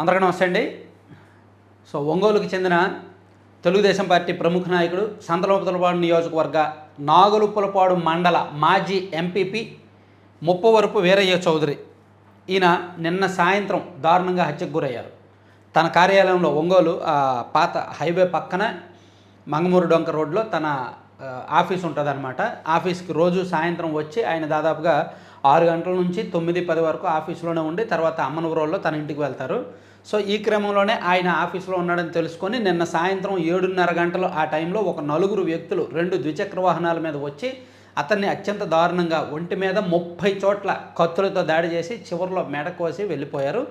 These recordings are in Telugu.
అందరికీ నమస్తే అండి. సో ఒంగోలుకి చెందిన తెలుగుదేశం పార్టీ ప్రముఖ నాయకుడు సంతలోపతలపాడు నియోజకవర్గ నాగులుప్పలపాడు మండల మాజీ ఎంపీపీ ముప్పవరపు వీరయ్య చౌదరి. ఈయన నిన్న సాయంత్రం దారుణంగా హత్యకు గురయ్యారు. తన కార్యాలయంలో ఒంగోలు పాత హైవే పక్కన మంగమూరు డొంక రోడ్లో తన ఆఫీస్ ఉంటుందన్నమాట. ఆఫీస్కి రోజు సాయంత్రం వచ్చి ఆయన దాదాపుగా ఆరు గంటల నుంచి తొమ్మిది పది వరకు ఆఫీస్లోనే ఉండి తర్వాత అమ్మనవరంలో తన ఇంటికి వెళ్తారు. సో ఈ క్రమంలోనే ఆయన ఆఫీస్లో ఉన్నాడని తెలుసుకొని నిన్న సాయంత్రం ఏడున్నర గంటలు ఆ టైంలో ఒక నలుగురు వ్యక్తులు రెండు ద్విచక్ర వాహనాల మీద వచ్చి అతన్ని అత్యంత దారుణంగా ఒంటి మీద ముప్పై చోట్ల కత్తులతో దాడి చేసి చివరిలో మెడ కోసి వెళ్ళిపోయారు.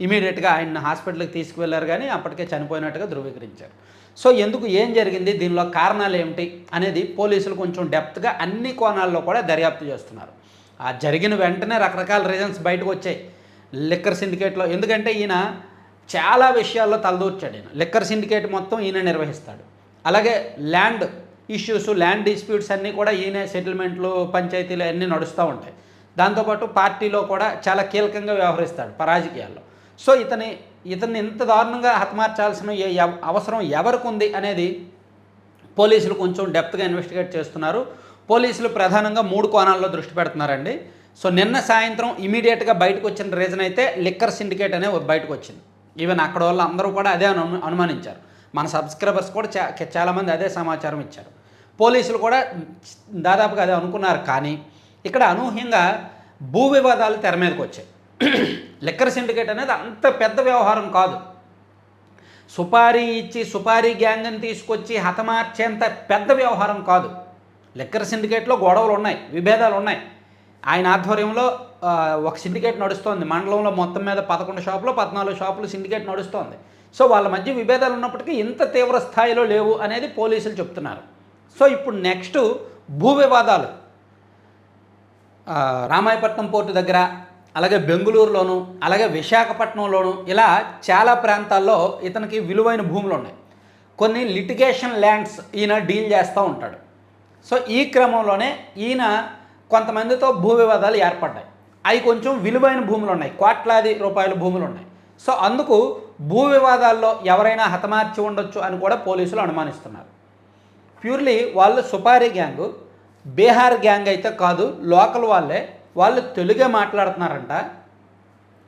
ఇమీడియట్గా ఆయన హాస్పిటల్కి తీసుకువెళ్ళారు కానీ అప్పటికే చనిపోయినట్టుగా ధృవీకరించారు. సో ఎందుకు ఏం జరిగింది? దీనిలో కారణాలు ఏమిటి? అనేది పోలీసులు కొంచెం డెప్త్గా అన్ని కోణాల్లో కూడా దర్యాప్తు చేస్తున్నారు. ఆ జరిగిన వెంటనే రకరకాల రీజన్స్ బయటకు వచ్చాయి. లిక్కర్ సిండికేట్లో ఎందుకంటే ఈయన చాలా విషయాల్లో తలదూర్చాడు ఈయన. లిక్కర్ సిండికేట్ మొత్తం ఈయన నిర్వహిస్తాడు. అలాగే ల్యాండ్ ఇష్యూస్ ల్యాండ్ డిస్ప్యూట్స్ అన్నీ కూడా ఈయన సెటిల్మెంట్లు పంచాయతీలు అన్నీ నడుస్తూ ఉంటాయి. దాంతోపాటు పార్టీలో కూడా చాలా కీలకంగా వ్యవహరిస్తాడు పరాజకీయాల్లో. సో ఇతని ఇతన్ని ఇంత దారుణంగా హతమార్చాల్సిన అవసరం ఎవరికి ఉంది అనేది పోలీసులు కొంచెం డెప్త్గా ఇన్వెస్టిగేట్ చేస్తున్నారు. పోలీసులు ప్రధానంగా మూడు కోణాల్లో దృష్టి పెడుతున్నారండి. సో నిన్న సాయంత్రం ఇమీడియట్గా బయటకు వచ్చిన రీజన్ అయితే లిక్కర్ సిండికేట్ అనే బయటకు వచ్చింది ఈవెన్ అక్కడ వాళ్ళు అందరూ కూడా అదే అను అనుమానించారు. మన సబ్స్క్రైబర్స్ కూడా చా చాలామంది అదే సమాచారం ఇచ్చారు. పోలీసులు కూడా దాదాపుగా అదే అనుకున్నారు. కానీ ఇక్కడ అనూహ్యంగా భూ వివాదాలు తెర మీదకి వచ్చాయి లిక్కర్ సిండికేట్ అనేది అంత పెద్ద వ్యవహారం కాదు. సుపారీ ఇచ్చి సుపారీ గ్యాంగ్ని తీసుకొచ్చి హతమార్చేంత పెద్ద వ్యవహారం కాదు. లిక్కర్ సిండికేట్లో గొడవలు ఉన్నాయి విభేదాలు ఉన్నాయి. ఆయన ఆధ్వర్యంలో ఒక సిండికేట్ నడుస్తోంది. మండలంలో మొత్తం మీద పదకొండు షాపులు పద్నాలుగు షాపులు సిండికేట్ నడుస్తోంది. సో వాళ్ళ మధ్య విభేదాలు ఉన్నప్పటికీ ఇంత తీవ్ర స్థాయిలో లేవు అనేది పోలీసులు చెప్తున్నారు. సో ఇప్పుడు నెక్స్ట్ భూ వివాదాలు. రామాయపట్నం పోర్టు దగ్గర అలాగే బెంగళూరులోను అలాగే విశాఖపట్నంలోను ఇలా చాలా ప్రాంతాల్లో ఇతనికి విలువైన భూములు ఉన్నాయి. కొన్ని లిటిగేషన్ ల్యాండ్స్ ఈయన డీల్ చేస్తూ ఉంటాడు. సో ఈ క్రమంలోనే ఈయన కొంతమందితో భూ వివాదాలు ఏర్పడ్డాయి. అవి కొంచెం విలువైన భూములు ఉన్నాయి. కోట్లాది రూపాయల భూములు ఉన్నాయి. సో అందుకు భూ వివాదాల్లో ఎవరైనా హతమార్చి ఉండొచ్చు అని కూడా పోలీసులు అనుమానిస్తున్నారు. ప్యూర్లీ వాళ్ళు సుపారీ గ్యాంగు బీహార్ గ్యాంగ్ అయితే కాదు లోకల్ వాళ్ళే. వాళ్ళు తెలుగే మాట్లాడుతున్నారంట.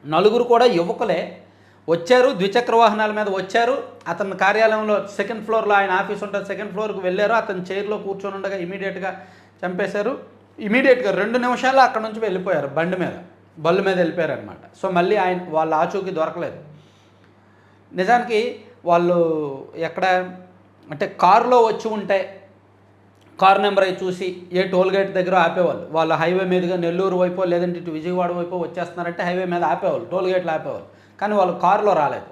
నలుగురు కూడా యువకులే. వచ్చారు ద్విచక్ర వాహనాల మీద వచ్చారు. అతని కార్యాలయంలో సెకండ్ ఫ్లోర్లో ఆయన ఆఫీస్ ఉంటుంది. సెకండ్ ఫ్లోర్కి వెళ్ళారు. అతని చైర్లో కూర్చొని ఉండగా ఇమీడియట్గా చంపేశారు. ఇమీడియట్గా రెండు నిమిషాలు అక్కడ నుంచి వెళ్ళిపోయారు బండి మీద. బళ్ళు మీద వెళ్ళిపోయారు అనమాట సో మళ్ళీ ఆయన వాళ్ళ ఆచూకీ దొరకలేదు. నిజానికి వాళ్ళు ఎక్కడ అంటే కారులో వచ్చి ఉంటే కార్ నెంబర్ అయి చూసి ఏ టోల్ గేట్ దగ్గర ఆపేవాళ్ళు. వాళ్ళు హైవే మీదుగా నెల్లూరు వైపు లేదంటే ఇటు విజయవాడ వైపు వచ్చేస్తున్నారంటే హైవే మీద ఆపేవాళ్ళు టోల్ గేట్లు ఆపేవాళ్ళు. కానీ వాళ్ళు కారులో రాలేదు.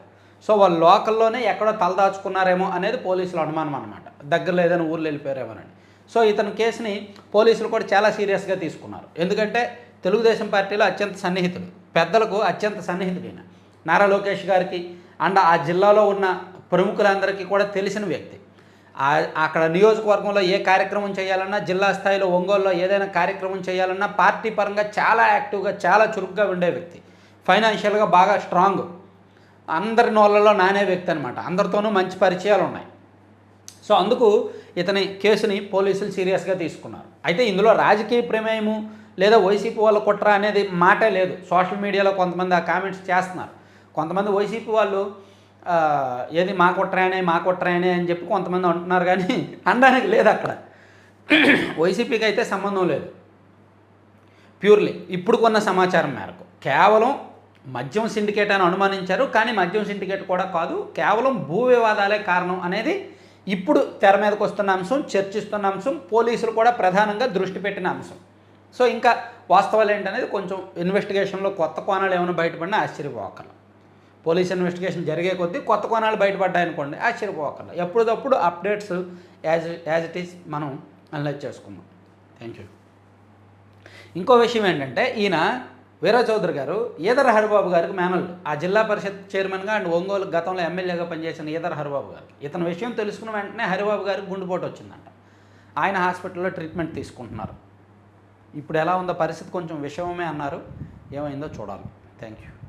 సో వాళ్ళు లోకల్లోనే ఎక్కడో తలదాచుకున్నారేమో అనేది పోలీసుల అనుమానం అనమాట దగ్గరలో ఏదైనా ఊర్లో వెళ్ళిపోయారేమోనని. సో ఇతని కేసుని పోలీసులు కూడా చాలా సీరియస్గా తీసుకున్నారు. ఎందుకంటే తెలుగుదేశం పార్టీలో అత్యంత సన్నిహితుడు. పెద్దలకు అత్యంత సన్నిహితుడు ఈయన. నారా లోకేష్ గారికి అండ్ ఆ జిల్లాలో ఉన్న ప్రముఖులందరికీ కూడా తెలిసిన వ్యక్తి. అక్కడ నియోజకవర్గంలో ఏ కార్యక్రమం చేయాలన్నా జిల్లా స్థాయిలో ఒంగోలులో ఏదైనా కార్యక్రమం చేయాలన్నా పార్టీ పరంగా చాలా యాక్టివ్గా చాలా చురుగ్గా ఉండే వ్యక్తి. ఫైనాన్షియల్గా బాగా స్ట్రాంగ్. అందరి నోళ్ళలో నానే వ్యక్తి అనమాట అందరితోనూ మంచి పరిచయాలు ఉన్నాయి. సో అందుకు ఇతని కేసుని పోలీసులు సీరియస్గా తీసుకున్నారు. అయితే ఇందులో రాజకీయ ప్రమేయము లేదా వైసీపీ వాళ్ళ కుట్ర అనేది మాటే లేదు. సోషల్ మీడియాలో కొంతమంది ఆ కామెంట్స్ చేస్తున్నారు. కొంతమంది వైసీపీ వాళ్ళు ఏది మా కుట్రాయనే మా కుట్రాయనే అని చెప్పి కొంతమంది అంటున్నారు కానీ అనడానికి లేదు అక్కడ. వైసీపీకి అయితే సంబంధం లేదు. ప్యూర్లీ ఇప్పుడు కొన్న సమాచారం మేరకు. కేవలం మద్యం సిండికేట్ అని అనుమానించారు కానీ మద్యం సిండికేట్ కూడా కాదు కేవలం భూ వివాదాలే కారణం అనేది ఇప్పుడు తెర మీదకి వస్తున్న అంశం చర్చిస్తున్న అంశం పోలీసులు కూడా ప్రధానంగా దృష్టి పెట్టిన అంశం. సో ఇంకా వాస్తవాలు ఏంటనేది కొంచెం ఇన్వెస్టిగేషన్లో కొత్త కోణాలు ఏమైనా బయటపడినా ఆశ్చర్యపోకర్ల పోలీస్ ఇన్వెస్టిగేషన్ జరిగే కొద్దీ కొత్త కోణాలు బయటపడ్డాయనుకోండి ఆశ్చర్యపోకుండా ఎప్పటికప్పుడు updates as as it is మనం అనలైజ్ చేసుకుందాం. Thank you. ఇంకో విషయం ఏంటంటే ఈయన వీరా చౌదరి గారు ఈదర హరిబాబు గారికి మేనల్లు ఆ జిల్లా పరిషత్ చైర్మన్గా అండ్ ఒంగోలు గతంలో ఎమ్మెల్యేగా పనిచేసిన ఈదర హరిబాబు గారికి ఇతని విషయం తెలుసుకున్న వెంటనే హరిబాబు గారికి గుండెపోటు వచ్చిందంట. ఆయన హాస్పిటల్లో ట్రీట్మెంట్ తీసుకుంటున్నారు. ఇప్పుడు ఎలా ఉందో పరిస్థితి కొంచెం విషమమే అన్నారు. ఏమైందో చూడాలి. Thank you.